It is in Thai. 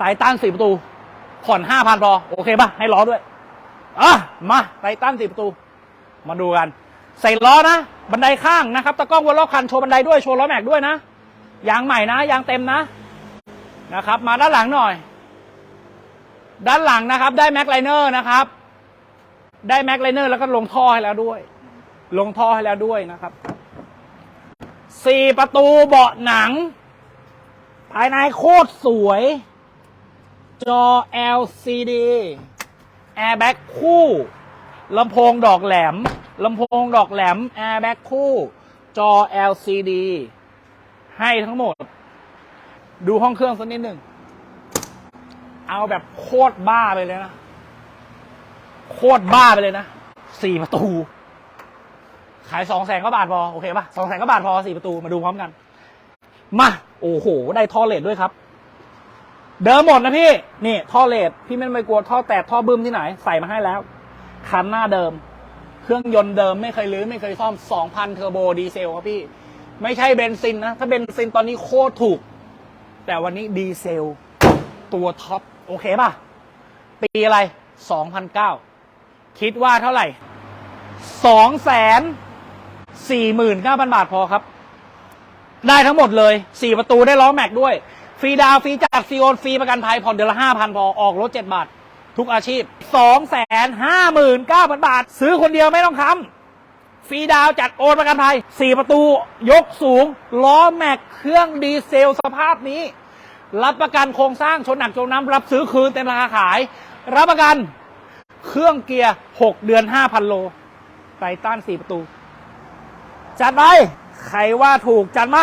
ไททันสี่ประตู ผ่อนห้าพันพอโอเคป่ะให้ล้อด้วยอะมาไททันสี่ประตู มาดูกัน ใส่ล้อนะ บันไดข้างนะครับตะกล้องวนรอบคันโชว์บันไดด้วยโชว์ล้อแม็กด้วยนะยางใหม่นะยางเต็มนะ นะครับ มาด้านหลังหน่อย ด้านหลังนะครับ ได้แม็กไลเนอร์นะครับ ได้แม็กไลเนอร์แล้วก็ลงท่อให้แล้วด้วย ลงท่อให้แล้วด้วยนะครับสี่ประตูเบาะหนัง ภายในโคตรสวย จอ LCD แอร์แบ็กคู่ลำโพงดอกแหลมลำโพงดอกแหลมแอร์แบ็กคู่ จอ LCD ให้ทั้งหมด ดูห้องเครื่องสักนิดหนึ่ง เอาแบบโคตรบ้าไปเลยนะ โคตรบ้าไปเลยนะสี่ประตู ขายสองแสนก็บาทพอ โอเคป่ะสองแสนก็บาทพอสี่ประตูมาดูพร้อมกัน มา โอ้โห ได้ท่อเลดด้วยครับ เดิมหมดนะพี่ นี่ท่อเลดพี่ไม่ไม่กลัวท่อแตกท่อบึ้มที่ไหน ใส่มาให้แล้ว คันหน้าเดิม เครื่องยนต์เดิมไม่เคยรื้อไม่เคยซ่อม 2,000 เทอร์โบดีเซลครับพี่ ไม่ใช่เบนซินนะ ถ้าเบนซินตอนนี้โคตรถูก แต่วันนี้ดีเซล ตัวท็อป โอเคป่ะ ปีอะไร 2,009 คิดว่าเท่าไหร่ 2 4 9 0 0 0 บาทพอครับ ได้ทั้งหมดเลย 4 ประตูได้ล้อแม็กด้วย ฟรีดาวฟรีจัดฟรีโอนฟรีประกันภัยผ่อนเดือนละ5,000พอออกรถ7บาท ทุกอาชีพ259,000บาท ซื้อคนเดียวไม่ต้องค้ำฟรีดาวจัดโอนประกันภัย4ประตูยกสูง ล้อแม็กเครื่องดีเซลสภาพนี้ รับประกันโครงสร้างชนหนักชนน้ำรับซื้อคืนเต็มราคาขาย รับประกันเครื่องเกียร์6เดือน5,000โลไททัน4ประตู จัดไปใครว่าถูกจัดมา